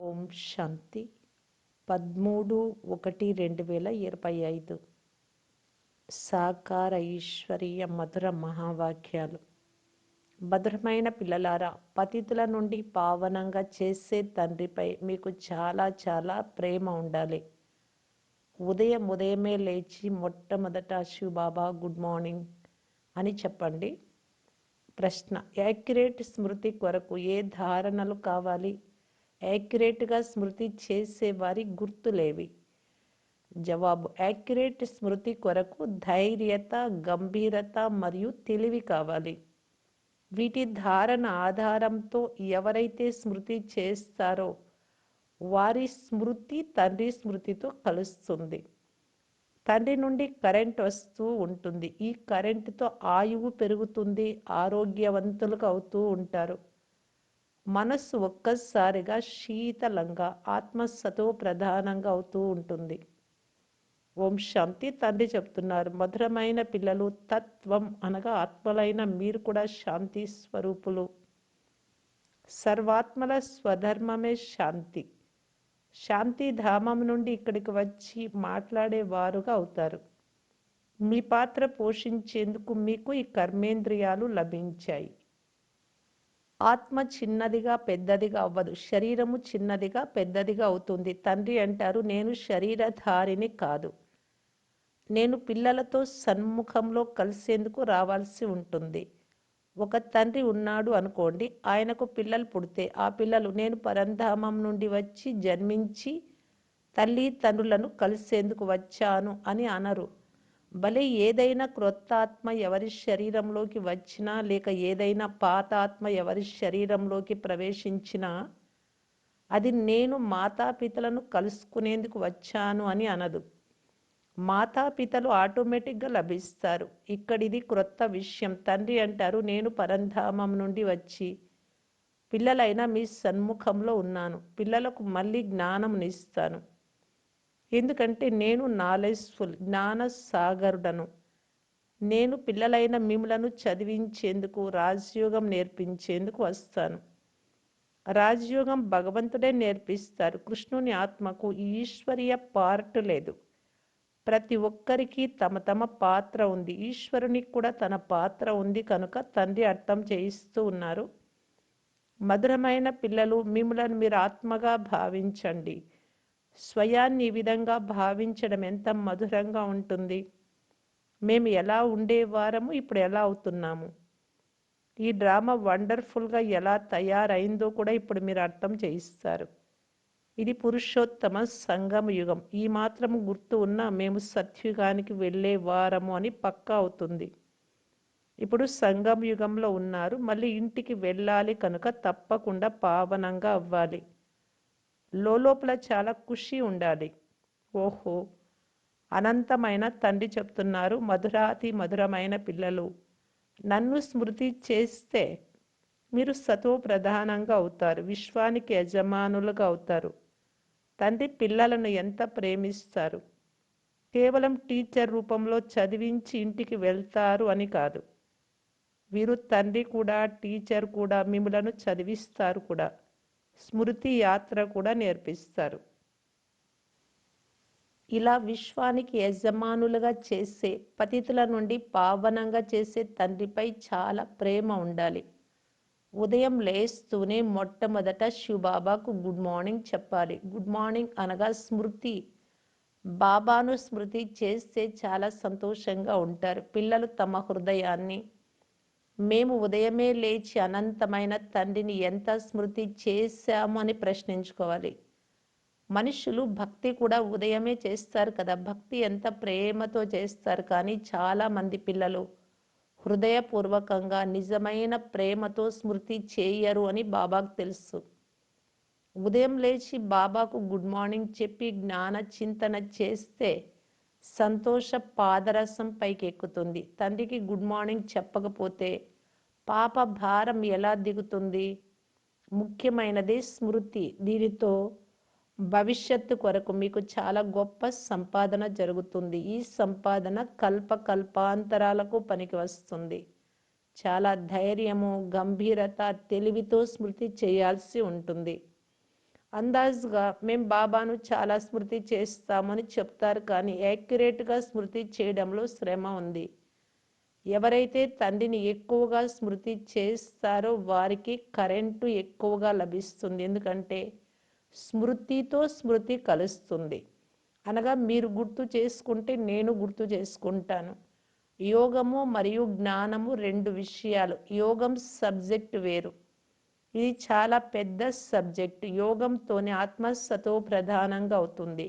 ఓం శాంతి. పదమూడు ఒకటి రెండు వేల ఇరవై ఐదు. సాకార ఈశ్వరీయ మధుర మహావాక్యాలు. భద్రమైన పిల్లలారా పతితుల నుండి పావనంగా చేసే తండ్రిపై మీకు చాలా చాలా ప్రేమ ఉండాలి. ఉదయం ఉదయమే లేచి మొట్టమొదట శివబాబా గుడ్ మార్నింగ్ అని చెప్పండి. ప్రశ్న యాక్యురేట్ స్మృతి కొరకు ఏ ధారణలు కావాలి? యాక్యురేట్గా స్మృతి చేసేవారి గుర్తులేవి. జవాబు యాక్యురేట్ స్మృతి కొరకు ధైర్యత గంభీరత మరియు తెలివి కావాలి. వీటి ధారణ ఆధారంతో ఎవరైతే స్మృతి చేస్తారో వారి స్మృతి తండ్రి స్మృతితో కలుస్తుంది. తండ్రి నుండి కరెంట్ వస్తూ ఉంటుంది. ఈ కరెంటుతో ఆయువు పెరుగుతుంది ఆరోగ్యవంతులుగా అవుతూ ఉంటారు. మనస్సు ఒక్కసారిగా శీతలంగా ఆత్మసతో ప్రధానంగా అవుతూ ఉంటుంది. ఓం శాంతి తండ్రి చెప్తున్నారు. మధురమైన పిల్లలు తత్వం అనగా ఆత్మలైన మీరు కూడా శాంతి స్వరూపులు. సర్వాత్మల స్వధర్మమే శాంతి. శాంతి ధామం నుండి ఇక్కడికి వచ్చి మాట్లాడేవారుగా అవుతారు. మీ పాత్ర పోషించేందుకు మీకు ఈ కర్మేంద్రియాలు లభించాయి. ఆత్మ చిన్నదిగా పెద్దదిగా అవ్వదు. శరీరము చిన్నదిగా పెద్దదిగా అవుతుంది. తండ్రి అంటారు నేను శరీరధారిని కాదు. నేను పిల్లలతో సన్ముఖంలో కలిసేందుకు రావాల్సి ఉంటుంది. ఒక తండ్రి ఉన్నాడు అనుకోండి ఆయనకు పిల్లలు పుడితే ఆ పిల్లలు నేను పరంధామం నుండి వచ్చి జన్మించి తల్లి తండ్రులను కలిసేందుకు వచ్చాను అని అనరు. భలే ఏదైనా క్రొత్త ఆత్మ ఎవరి శరీరంలోకి వచ్చినా లేక ఏదైనా పాత ఆత్మ ఎవరి శరీరంలోకి ప్రవేశించినా అది నేను మాతాపితలను కలుసుకునేందుకు వచ్చాను అని అనదు. మాతాపితలు ఆటోమేటిక్గా లభిస్తారు. ఇక్కడిది క్రొత్త విషయం. తండ్రి అంటారు నేను పరంధామం నుండి వచ్చి పిల్లలైనా మీ సన్ముఖంలో ఉన్నాను. పిల్లలకు మళ్ళీ జ్ఞానంనిస్తాను ఎందుకంటే నేను నాలెడ్జ్ఫుల్ జ్ఞాన సాగరుడను నేను పిల్లలైన మిములను చదివించేందుకు రాజయోగం నేర్పించేందుకు వస్తాను. రాజయోగం భగవంతుడే నేర్పిస్తారు. కృష్ణుని ఆత్మకు ఈశ్వరీయ పార్ట్ లేదు. ప్రతి ఒక్కరికి తమ తమ పాత్ర ఉంది. ఈశ్వరునికి కూడా తన పాత్ర ఉంది కనుక తండ్రి అర్థం చేయిస్తూ ఉన్నారు. మధురమైన పిల్లలు మిమ్మలను మీరు ఆత్మగా భావించండి. స్వయాన్ని ఈ విధంగా భావించడం ఎంత మధురంగా ఉంటుంది. మేము ఎలా ఉండేవారము ఇప్పుడు ఎలా అవుతున్నాము? ఈ డ్రామా వండర్ఫుల్గా ఎలా తయారైందో కూడా ఇప్పుడు మీరు అర్థం చేయిస్తారు. ఇది పురుషోత్తమ సంగమ యుగం. ఈ మాత్రం గుర్తు ఉన్నా మేము సత్యుగానికి వెళ్ళే వారము అని పక్కా అవుతుంది. ఇప్పుడు సంగమ యుగంలో ఉన్నారు. మళ్ళీ ఇంటికి వెళ్ళాలి కనుక తప్పకుండా పావనంగా అవ్వాలి. లోపల చాలా ఖుషి ఉండాలి. ఓహో! అనంతమైన తండ్రి చెప్తున్నారు మధురాతి మధురమైన పిల్లలు నన్ను స్మృతి చేస్తే మీరు సతో ప్రధానంగా అవుతారు విశ్వానికి యజమానులుగా అవుతారు. తండ్రి పిల్లలను ఎంత ప్రేమిస్తారు? కేవలం టీచర్ రూపంలో చదివించి ఇంటికి వెళ్తారు అని కాదు. వీరు తండ్రి కూడా టీచర్ కూడా మిమ్మలను చదివిస్తారు కూడా. స్మృతి యాత్ర కూడా నేర్పిస్తారు. ఇలా విశ్వానికి యజమానులుగా చేసే పతితుల నుండి పావనంగా చేసే తండ్రిపై చాలా ప్రేమ ఉండాలి. ఉదయం లేస్తూనే మొట్టమొదట శివబాబాకు గుడ్ మార్నింగ్ చెప్పాలి. గుడ్ మార్నింగ్ అనగా స్మృతి. బాబాను స్మృతి చేస్తే చాలా సంతోషంగా ఉంటారు. పిల్లలు తమ హృదయాన్ని మేము ఉదయమే లేచి అనంతమైన తండ్రిని ఎంత స్మృతి చేశాము అని ప్రశ్నించుకోవాలి. మనుషులు భక్తి కూడా ఉదయమే చేస్తారు కదా. భక్తి ఎంత ప్రేమతో చేస్తారు కానీ చాలా మంది పిల్లలు హృదయపూర్వకంగా నిజమైన ప్రేమతో స్మృతి చేయరు అని బాబాకు తెలుసు. ఉదయం లేచి బాబాకు గుడ్ మార్నింగ్ చెప్పి జ్ఞాన చింతన చేస్తే సంతోష పాదరసం పైకి ఎక్కుతుంది తండ్రికి గుడ్ మార్నింగ్ చెప్పకపోతే పాప భారం ఎలా దిగుతుంది? ముఖ్యమైనది స్మృతి. దీనితో భవిష్యత్తు కొరకు మీకు చాలా గొప్ప సంపాదన జరుగుతుంది. ఈ సంపాదన కల్ప కల్పాంతరాలకు పనికి వస్తుంది. చాలా ధైర్యము గంభీరత తెలివితో స్మృతి చేయాల్సి ఉంటుంది. అందాజుగా మేం బాబాను చాలా స్మృతి చేస్తామని చెప్తారు కానీ యాక్యురేట్గా స్మృతి చేయడంలో శ్రమ ఉంది. ఎవరైతే తండ్రిని ఎక్కువగా స్మృతి చేస్తారో వారికి కరెంటు ఎక్కువగా లభిస్తుంది. ఎందుకంటే స్మృతితో స్మృతి కలుస్తుంది. అనగా మీరు గుర్తు చేసుకుంటే నేను గుర్తు చేసుకుంటాను. యోగము మరియు జ్ఞానము రెండు విషయాలు. యోగం సబ్జెక్ట్ వేరు. ఇది చాలా పెద్ద సబ్జెక్ట్. యోగంతోనే ఆత్మ సతోప్రధానంగా అవుతుంది.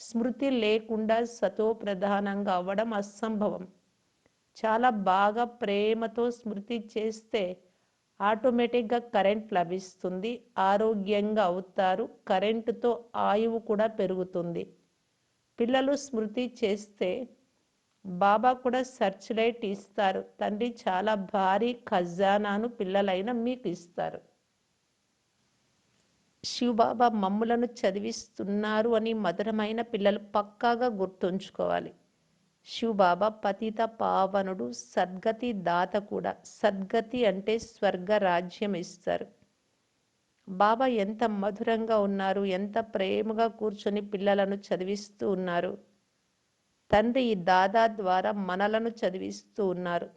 స్మృతి లేకుండా సతో ప్రధానంగా అవ్వడం అసంభవం. చాలా బాగా ప్రేమతో స్మృతి చేస్తే ఆటోమేటిక్గా కరెంట్ లభిస్తుంది. ఆరోగ్యంగా అవుతారు. కరెంటుతో ఆయువు కూడా పెరుగుతుంది. పిల్లలు స్మృతి చేస్తే బాబా కూడా సర్చ్ లైట్ ఇస్తారు. తండ్రి చాలా భారీ ఖజానాను పిల్లలైన మీకు ఇస్తారు. శివబాబా మమ్ములను చదివిస్తున్నారు అని మధురమైన పిల్లలు పక్కాగా గుర్తుంచుకోవాలి. శివబాబా పతిత పావనుడు సద్గతి దాత కూడా. సద్గతి అంటే స్వర్గ రాజ్యం ఇస్తారు. బాబా ఎంత మధురంగా ఉన్నారు ఎంత ప్రేమగా కూర్చొని పిల్లలను చదివిస్తూ ఉన్నారు. తండ్రి ఈ దాదా ద్వారా మనలను చదివిస్తూ ఉన్నారు.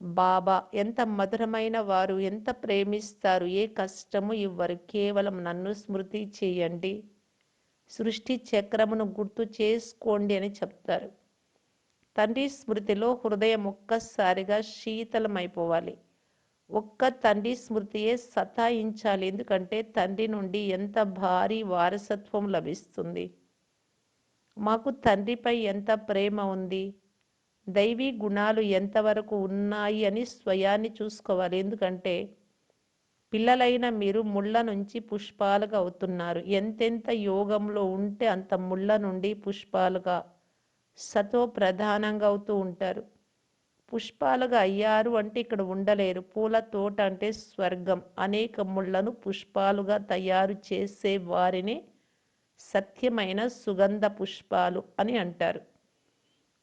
బాబా ఎంత మధురమైన వారు ఎంత ప్రేమిస్తారు ఏ కష్టము ఇవ్వరు కేవలం నన్ను స్మృతి చేయండి సృష్టి చక్రమును గుర్తు చేసుకోండి అని చెప్తారు. తండ్రి స్మృతిలో హృదయం ఒక్కసారిగా శీతలమైపోవాలి. ఒక్క తండ్రి స్మృతియే సతాయించాలి ఎందుకంటే తండ్రి నుండి ఎంత భారీ వారసత్వం లభిస్తుంది. మాకు తండ్రిపై ఎంత ప్రేమ ఉంది? దైవీ గుణాలు ఎంతవరకు ఉన్నాయి అని స్వయాన్ని చూసుకోవాలి. ఎందుకంటే పిల్లలైన మీరు ముళ్ళ నుంచి పుష్పాలుగా అవుతున్నారు. ఎంతెంత యోగంలో ఉంటే అంత ముళ్ళ నుండి పుష్పాలుగా సతో ప్రధానంగా అవుతూ ఉంటారు. పుష్పాలుగా అయ్యారు అంటే ఇక్కడ ఉండలేరు. పూల తోట అంటే స్వర్గం. అనేక ముళ్ళను పుష్పాలుగా తయారు చేసే వారిని సత్యమైన సుగంధ పుష్పాలు అని అంటారు.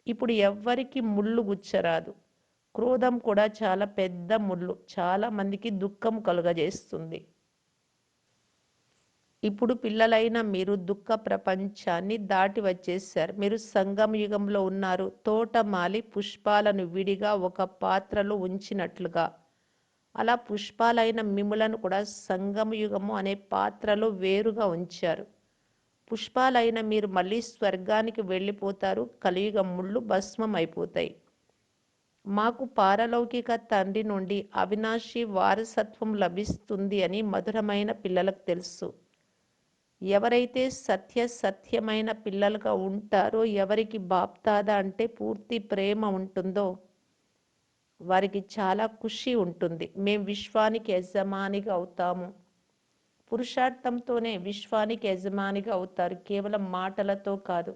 ఇప్పుడు ఎవ్వరికి ముళ్ళు గుచ్చరాదు. క్రోధం కూడా చాలా పెద్ద ముళ్ళు. చాలా మందికి దుఃఖం కలుగజేస్తుంది. ఇప్పుడు పిల్లలైన మీరు దుఃఖ ప్రపంచాన్ని దాటి వచ్చేసారు మీరు సంగం యుగంలో ఉన్నారు. తోటమాలి పుష్పాలను విడిగా ఒక పాత్రలో ఉంచినట్లుగా. అలా పుష్పాలైన మిములను కూడా సంగమ యుగము అనే పాత్రలో వేరుగా ఉంచారు. పుష్పాలైన మీరు మళ్ళీ స్వర్గానికి వెళ్ళిపోతారు. కలియుగ ముళ్ళు భస్మం అయిపోతాయి మాకు పారలౌకిక తండ్రి నుండి అవినాశి వారసత్వం లభిస్తుంది అని మధురమైన పిల్లలకు తెలుసు. ఎవరైతే సత్య సత్యమైన పిల్లలుగా ఉంటారో ఎవరికి బాప్తాదా అంటే పూర్తి ప్రేమ ఉంటుందో వారికి చాలా ఖుషి ఉంటుంది. మేము విశ్వానికి యజమానిగా అవుతాము. పురుషార్థంతోనే విశ్వానికి యజమానిగా అవుతారు. కేవలం మాటలతో కాదు.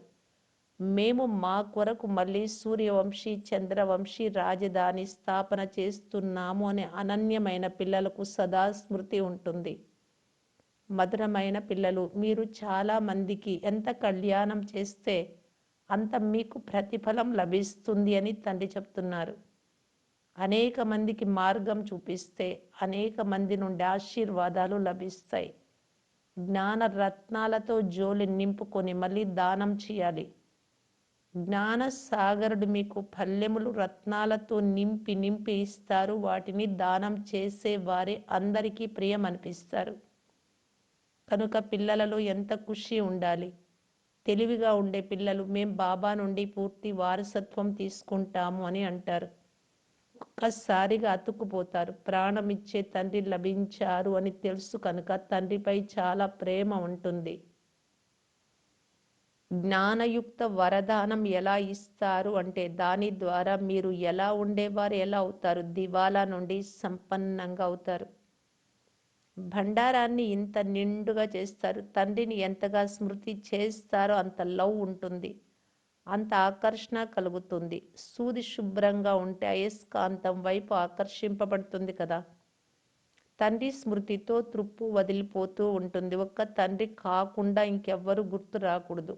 మేము మా కొరకు మళ్ళీ సూర్యవంశీ చంద్రవంశీ రాజధాని స్థాపన చేస్తున్నాము అనే అనన్యమైన పిల్లలకు సదా స్మృతి ఉంటుంది. మధురమైన పిల్లలు మీరు చాలా మందికి ఎంత కళ్యాణం చేస్తే అంత మీకు ప్రతిఫలం లభిస్తుంది అని తండ్రి చెప్తున్నారు. అనేక మందికి మార్గం చూపిస్తే అనేక మంది నుండి ఆశీర్వాదాలు లభిస్తాయి. జ్ఞాన రత్నాలతో జోలి నింపుకొని మళ్ళీ దానం చేయాలి. జ్ఞాన సాగరుడు మీకు పల్లెములు రత్నాలతో నింపి నింపి ఇస్తారు. వాటిని దానం చేసే వారే అందరికీ ప్రియం అనిపిస్తారు. కనుక పిల్లలలో ఎంత ఖుషి ఉండాలి. తెలివిగా ఉండే పిల్లలు మేం బాబా నుండి పూర్తి వారసత్వం తీసుకుంటాము అని అంటారు. ఒక్కసారిగా అతుక్కుపోతారు. ప్రాణం ఇచ్చే తండ్రి లభించారు అని తెలుసు కనుక తండ్రిపై చాలా ప్రేమ ఉంటుంది. జ్ఞానయుక్త వరదానం ఎలా ఇస్తారు అంటే దాని ద్వారా మీరు ఎలా ఉండేవారు ఎలా అవుతారు? దివాలా నుండి సంపన్నంగా అవుతారు. భండారాన్ని ఇంత నిండుగా చేస్తారు. తండ్రిని ఎంతగా స్మృతి చేస్తారో అంత లవ్ ఉంటుంది. అంత ఆకర్షణ కలుగుతుంది. సూది శుభ్రంగా ఉంటే అయస్కాంతం వైపు ఆకర్షింపబడుతుంది కదా. తండ్రి స్మృతితో తృప్పు వదిలిపోతూ ఉంటుంది. ఒక్క తండ్రి కాకుండా ఇంకెవ్వరు గుర్తు రాకూడదు.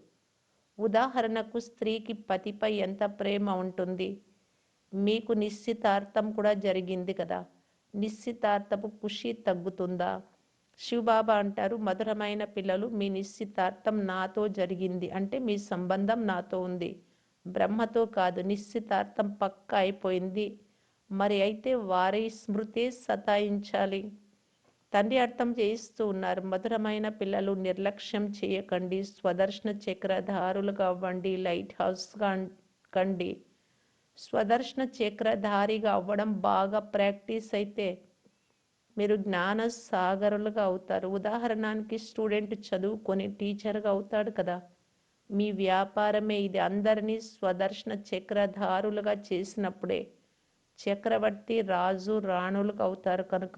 ఉదాహరణకు స్త్రీకి పతిపై ఎంత ప్రేమ ఉంటుంది? మీకు నిశ్చితార్థం కూడా జరిగింది కదా. నిశ్చితార్థపు ఖుషి తగ్గుతుందా? శివబాబా అంటారు మధురమైన పిల్లలు మీ నిశ్చితార్థం నాతో జరిగింది. అంటే మీ సంబంధం నాతో ఉంది. బ్రహ్మతో కాదు నిశ్చితార్థం పక్క అయిపోయింది. మరి అయితే వారి స్మృతి సతాయించాలి. తండ్రి అర్థం చేయిస్తూ ఉన్నారు మధురమైన పిల్లలు నిర్లక్ష్యం చేయకండి. స్వదర్శన చక్రధారులుగా అవ్వండి. లైట్ హౌస్గా కండి. స్వదర్శన చక్రధారిగా అవ్వడం బాగా ప్రాక్టీస్ అయితే మీరు జ్ఞాన సాగరులుగా అవుతారు. ఉదాహరణకి స్టూడెంట్ చదువుకొని టీచర్గా అవుతాడు కదా. మీ వ్యాపారమే ఇది. అందరినీ స్వదర్శన చక్రధారులుగా చేసినప్పుడే చక్రవర్తి రాజు రాణులుగా అవుతారు కనుక.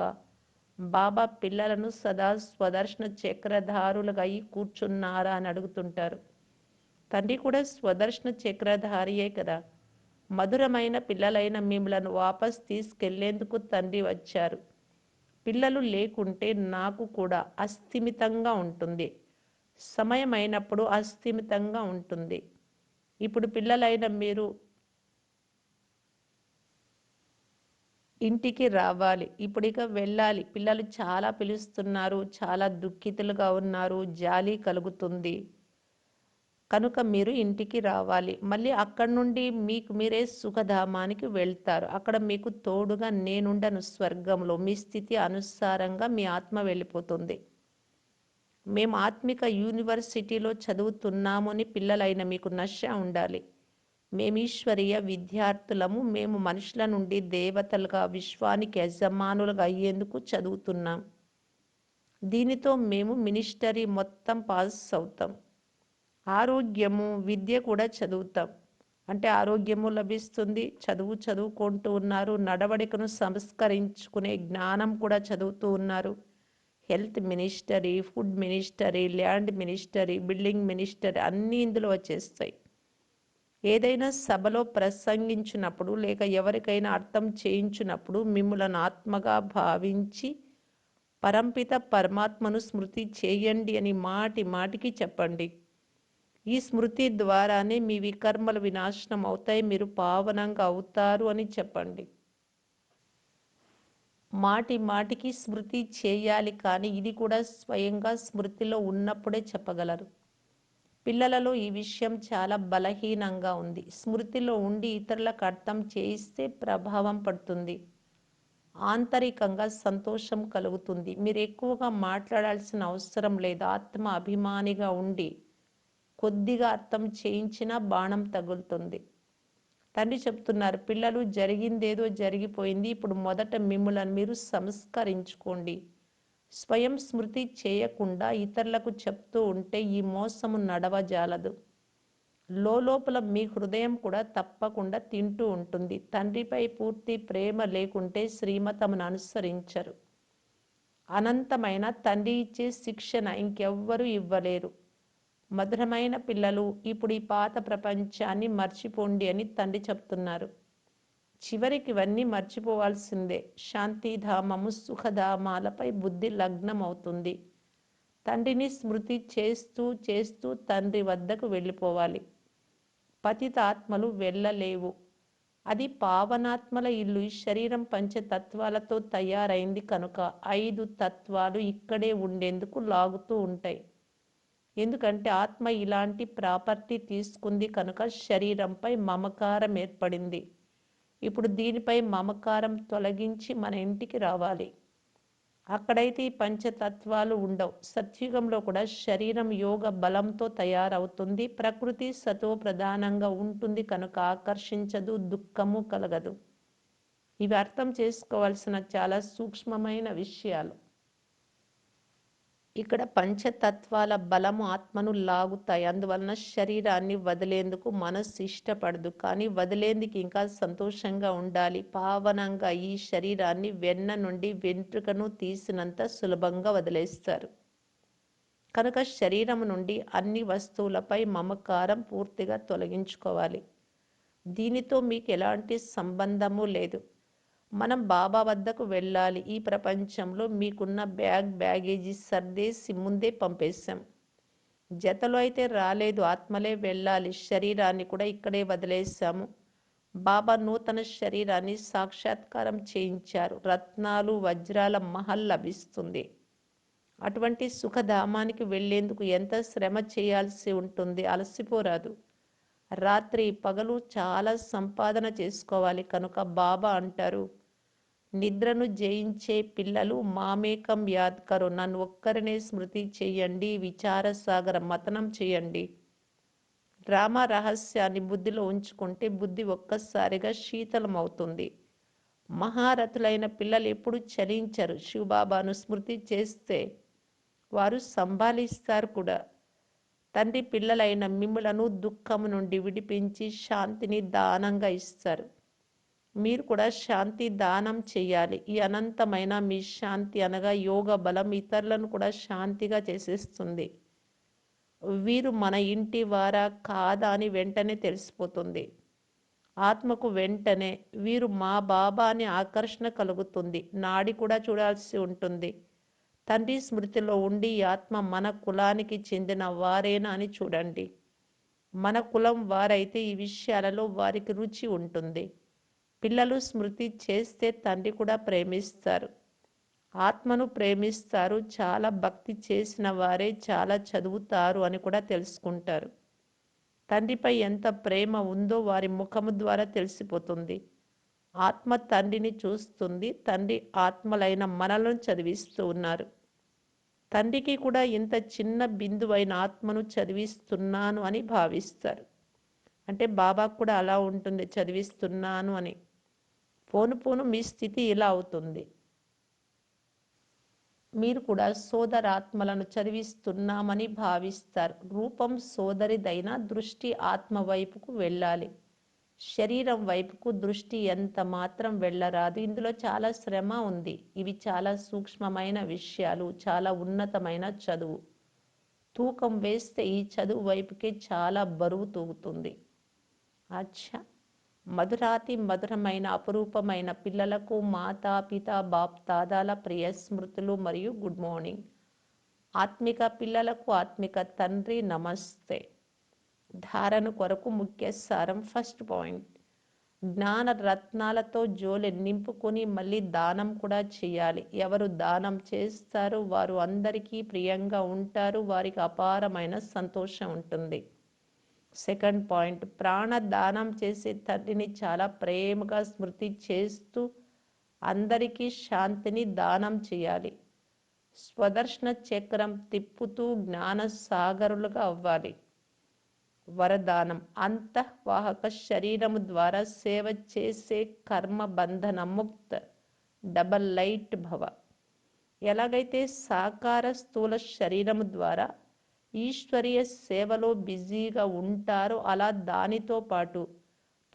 బాబా పిల్లలను సదా స్వదర్శన చక్రధారులుగా అయి కూర్చున్నారా అని అడుగుతుంటారు. తండ్రి కూడా స్వదర్శన చక్రధారియే కదా. మధురమైన పిల్లలైన మిమ్మలను వాపస్ తీసుకెళ్ళేందుకు తండ్రి వచ్చారు. పిల్లలు లేకుంటే నాకు కూడా అస్థిమితంగా ఉంటుంది. సమయం అయినప్పుడు అస్థిమితంగా ఉంటుంది. ఇప్పుడు పిల్లలైన మీరు ఇంటికి రావాలి. ఇప్పుడిక వెళ్ళాలి. పిల్లలు చాలా పిలుస్తున్నారు. చాలా దుఃఖితులుగా ఉన్నారు. జాలి కలుగుతుంది. కనుక మీరు ఇంటికి రావాలి. మళ్ళీ అక్కడి నుండి మీకు మీరే సుఖధామానికి వెళ్తారు. అక్కడ మీకు తోడుగా నేనుండను స్వర్గంలో. మీ స్థితి అనుసారంగా మీ ఆత్మ వెళ్ళిపోతుంది. మేము ఆత్మిక యూనివర్సిటీలో చదువుతున్నామని పిల్లలైన మీకు నశ ఉండాలి. మేము ఈశ్వరీయ విద్యార్థులము. మేము మనుషుల నుండి దేవతలుగా విశ్వానికి యజమానులుగా అయ్యేందుకు చదువుతున్నాం. దీనితో మేము మినిస్టరీ మొత్తం పాస్ అవుతాం. ఆరోగ్యము విద్య కూడా చదువుతాం. అంటే ఆరోగ్యము లభిస్తుంది చదువు చదువుకుంటూ ఉన్నారు నడవడికను సంస్కరించుకునే జ్ఞానం కూడా చదువుతూ ఉన్నారు. Health ministry food ministry land ministry building ministry అన్నీ ఇందులో వచ్చేస్తాయి. ఏదైనా సభలో ప్రసంగించినప్పుడు లేక ఎవరికైనా అర్థం చేయించినప్పుడు మిమ్మలను ఆత్మగా భావించి పరంపిత పరమాత్మను స్మృతి చేయండి అని మాటి మాటికి చెప్పండి. ఈ స్మృతి ద్వారానే మీ వికర్మలు వినాశనం అవుతాయి మీరు పావనంగా అవుతారు అని చెప్పండి. మాటి మాటికి స్మృతి చేయాలి కానీ ఇది కూడా స్వయంగా స్మృతిలో ఉన్నప్పుడే చెప్పగలరు. పిల్లలలో ఈ విషయం చాలా బలహీనంగా ఉంది. స్మృతిలో ఉండి ఇతరులకు అర్థం చేయిస్తే ప్రభావం పడుతుంది. ఆంతరికంగా సంతోషం కలుగుతుంది. మీరు ఎక్కువగా మాట్లాడాల్సిన అవసరం లేదు. ఆత్మ అభిమానిగా ఉండి కొద్దిగా అర్థం చేయించినా బాణం తగులుతుంది. తండ్రి చెప్తున్నారు పిల్లలు జరిగిందేదో జరిగిపోయింది. ఇప్పుడు మొదట మిమ్మల్ని మీరు సంస్కరించుకోండి. స్వయం స్మృతి చేయకుండా ఇతరులకు చెప్తూ ఉంటే ఈ మోసము నడవజాలదు. లోపల మీ హృదయం కూడా తప్పకుండా తింటూ ఉంటుంది. తండ్రిపై పూర్తి ప్రేమ లేకుంటే శ్రీమతమును అనుసరించరు. అనంతమైన తండ్రి ఇచ్చే శిక్షణ ఇంకెవ్వరూ ఇవ్వలేరు. మధురమైన పిల్లలు ఇప్పుడు ఈ పాత ప్రపంచాన్ని మర్చిపోండి అని తండ్రి చెప్తున్నారు. చివరికి ఇవన్నీ మర్చిపోవాల్సిందే. శాంతిధామము సుఖధామాలపై బుద్ధి లగ్నం అవుతుంది తండ్రిని స్మృతి చేస్తూ చేస్తూ తండ్రి వద్దకు వెళ్ళిపోవాలి. పతితాత్మలు వెళ్ళలేవు. అది పావనాత్మల ఇల్లు. ఈ శరీరం పంచతత్వాలతో తయారైంది కనుక ఐదు తత్వాలు ఇక్కడే ఉండేందుకు లాగుతూ ఉంటాయి. ఎందుకంటే ఆత్మ ఇలాంటి ప్రాపర్టీ తీసుకుంది కనుక శరీరంపై మమకారం ఏర్పడింది. ఇప్పుడు దీనిపై మమకారం తొలగించి మన ఇంటికి రావాలి. అక్కడైతే ఈ పంచతత్వాలు ఉండవు. సత్యుగంలో కూడా శరీరం యోగ బలంతో తయారవుతుంది. ప్రకృతి సతో ప్రధానంగా ఉంటుంది కనుక ఆకర్షించదు దుఃఖము కలగదు. ఇవి అర్థం చేసుకోవాల్సిన చాలా సూక్ష్మమైన విషయాలు. ఇక్కడ పంచతత్వాల బలము ఆత్మను లాగుతాయి. అందువలన శరీరాన్ని వదిలేందుకు మనస్సు ఇష్టపడదు. కానీ వదిలేందుకు ఇంకా సంతోషంగా ఉండాలి. పావనంగా ఈ శరీరాన్ని వెన్న నుండి వెంట్రుకను తీసినంత సులభంగా వదిలేస్తారు. కనుక శరీరం నుండి అన్ని వస్తువులపై మమకారం పూర్తిగా తొలగించుకోవాలి. దీనితో మీకు ఎలాంటి సంబంధము లేదు. మనం బాబా వద్దకు వెళ్ళాలి. ఈ ప్రపంచంలో మీకున్న బ్యాగ్ బ్యాగేజీ సర్దేసి ముందే పంపేశాం. జతలో అయితే రాలేదు. ఆత్మలే వెళ్ళాలి. శరీరాన్ని కూడా ఇక్కడే వదిలేశాము. బాబా నూతన శరీరాన్ని సాక్షాత్కారం చేయించారు. రత్నాలు వజ్రాల మహల్ లభిస్తుంది. అటువంటి సుఖధామానికి వెళ్ళేందుకు ఎంత శ్రమ చేయాల్సి ఉంటుంది? అలసిపోరాదు. రాత్రి పగలు చాలా సంపాదన చేసుకోవాలి. కనుక బాబా అంటారు నిద్రను జయించే పిల్లలు మామేకం యాద్కరు నన్ను ఒక్కరినే స్మృతి చేయండి విచారసాగర మతనం చేయండి. డ్రామా రహస్యాన్ని బుద్ధిలో ఉంచుకుంటే బుద్ధి ఒక్కసారిగా శీతలం అవుతుంది మహారథులైన పిల్లలు ఎప్పుడు చలించరు. శివబాబాను స్మృతి చేస్తే వారు సంభాలిస్తారు కూడా. తండ్రి పిల్లలైన మిమ్ములను దుఃఖము నుండి విడిపించి శాంతిని దానంగా ఇస్తారు. మీరు కూడా శాంతి దానం చేయాలి. ఈ అనంతమైన మీ శాంతి అనగా యోగ బలం ఇతరులను కూడా శాంతిగా చేసేస్తుంది. వీరు మన ఇంటి వారా కాదా అని వెంటనే తెలిసిపోతుంది. ఆత్మకు వెంటనే వీరు మా బాబా అని ఆకర్షణ కలుగుతుంది. నాడి కూడా చూడాల్సి ఉంటుంది. తండ్రి స్మృతిలో ఉండి ఈ ఆత్మ మన కులానికి చెందిన వారేనా అని చూడండి. మన కులం వారైతే ఈ విషయాలలో వారికి రుచి ఉంటుంది. పిల్లలు స్మృతి చేస్తే తండ్రి కూడా ప్రేమిస్తారు. ఆత్మను ప్రేమిస్తారు. చాలా భక్తి చేసిన వారే చాలా చదువుతారు అని కూడా తెలుసుకుంటారు. తండ్రిపై ఎంత ప్రేమ ఉందో వారి ముఖము ద్వారా తెలిసిపోతుంది. ఆత్మ తండ్రిని చూస్తుంది. తండ్రి ఆత్మలైన మనలను చదివిస్తూ ఉన్నారు. తండ్రికి కూడా ఇంత చిన్న బిందువైన ఆత్మను చదివిస్తున్నాను అని భావిస్తారు. అంటే బాబాకు కూడా అలా ఉంటుంది. చదివిస్తున్నాను అని. పోను పోను మీ స్థితి ఇలా అవుతుంది. మీరు కూడా సోదరాత్మలను చదివిస్తున్నామని భావిస్తారు. రూపం సోదరిదైన దృష్టి ఆత్మ వైపుకు వెళ్ళాలి. శరీరం వైపుకు దృష్టి ఎంత మాత్రం వెళ్ళరాదు. ఇందులో చాలా శ్రమ ఉంది. ఇవి చాలా సూక్ష్మమైన విషయాలు చాలా ఉన్నతమైన చదువు. తూకం వేస్తే ఈ చదువు వైపుకే చాలా బరువు తూగుతుంది. అచ్చా! మధురాతి మధురమైన అపురూపమైన పిల్లలకు మాతా పిత బాప్ దాదాల ప్రియ స్మృతులు మరియు గుడ్ మార్నింగ్. ఆత్మిక పిల్లలకు ఆత్మిక తండ్రి నమస్తే. ధారణ కొరకు ముఖ్య సారం ఫస్ట్ పాయింట్. జ్ఞాన రత్నాలతో జోలె నింపుకొని మళ్ళీ దానం కూడా చేయాలి. ఎవరు దానం చేస్తారు వారు అందరికీ ప్రియంగా ఉంటారు. వారికి అపారమైన సంతోషం ఉంటుంది. Second point. ప్రాణ దానం చేసే తండ్రిని చాలా ప్రేమగా స్మృతి చేస్తూ అందరికీ శాంతిని దానం చేయాలి. స్వదర్శన చక్రం తిప్పుతూ జ్ఞాన సాగరులుగా అవ్వాలి. వరదానం. అంతఃవాహక శరీరము ద్వారా సేవ చేసే కర్మ బంధన ముక్త. డబల్ లైట్ భవ. ఎలాగైతే సాకార స్థూల శరీరము ద్వారా ఈశ్వరీయ సేవలో బిజీగా ఉంటారో అలా దానితో పాటు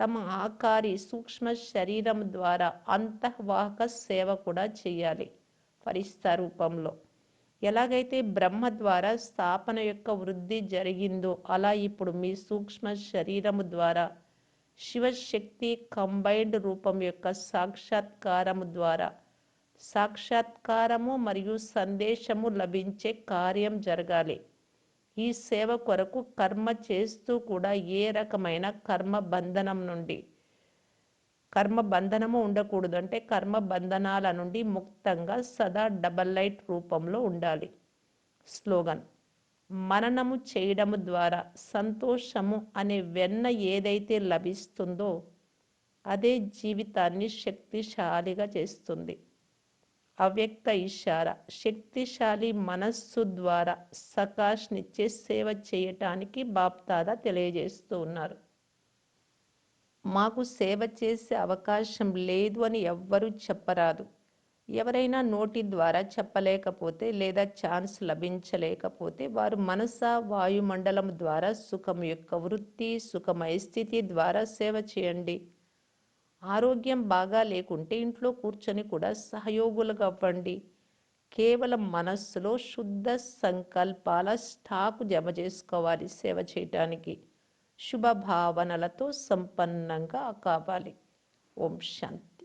తమ ఆకారి సూక్ష్మ శరీరం ద్వారా అంతఃవాహక సేవ కూడా చేయాలి ఫరిస్తా రూపంలో. ఎలాగైతే బ్రహ్మ ద్వారా స్థాపన యొక్క వృద్ధి జరిగిందో అలా ఇప్పుడు మీ సూక్ష్మ శరీరము ద్వారా శివశక్తి కంబైన్డ్ రూపం యొక్క సాక్షాత్కారము ద్వారా సాక్షాత్కారము మరియు సందేశము లభించే కార్యం జరగాలి. ఈ సేవ కొరకు కర్మ చేస్తూ కూడా ఏ రకమైన కర్మ బంధనం నుండి కర్మ బంధనము ఉండకూడదు. అంటే కర్మ బంధనాల నుండి ముక్తంగా సదా డబల్ లైట్ రూపంలో ఉండాలి. స్లోగన్ మననము చేయడము ద్వారా సంతోషము అనే వెన్న ఏదైతే లభిస్తుందో అదే జీవితాన్ని శక్తిశాలిగా చేస్తుంది. అవ్యక్త ఇషార శక్తిశాలి మనస్సు ద్వారా సకాష్ నిత్య సేవ చేయటానికి బాప్తాదా తెలియజేస్తూ ఉన్నారు. మాకు సేవ చేసే అవకాశం లేదు అని ఎవ్వరూ చెప్పరాదు. ఎవరైనా నోటి ద్వారా చెప్పలేకపోతే లేదా ఛాన్స్ లభించలేకపోతే వారు మనస వాయుమండలం ద్వారా సుఖం యొక్క వృత్తి సుఖమయ స్థితి ద్వారా సేవ చేయండి. ఆరోగ్యం బాగా లేకుంటే ఇంట్లో కూర్చొని కూడా సహయోగులుగా అవ్వండి కేవలం మనస్సులో శుద్ధ సంకల్పాల స్టాకు జమ చేసుకోవాలి సేవ చేయటానికి. శుభ భావనలతో సంపన్నంగా కావాలి. ఓం శాంతి.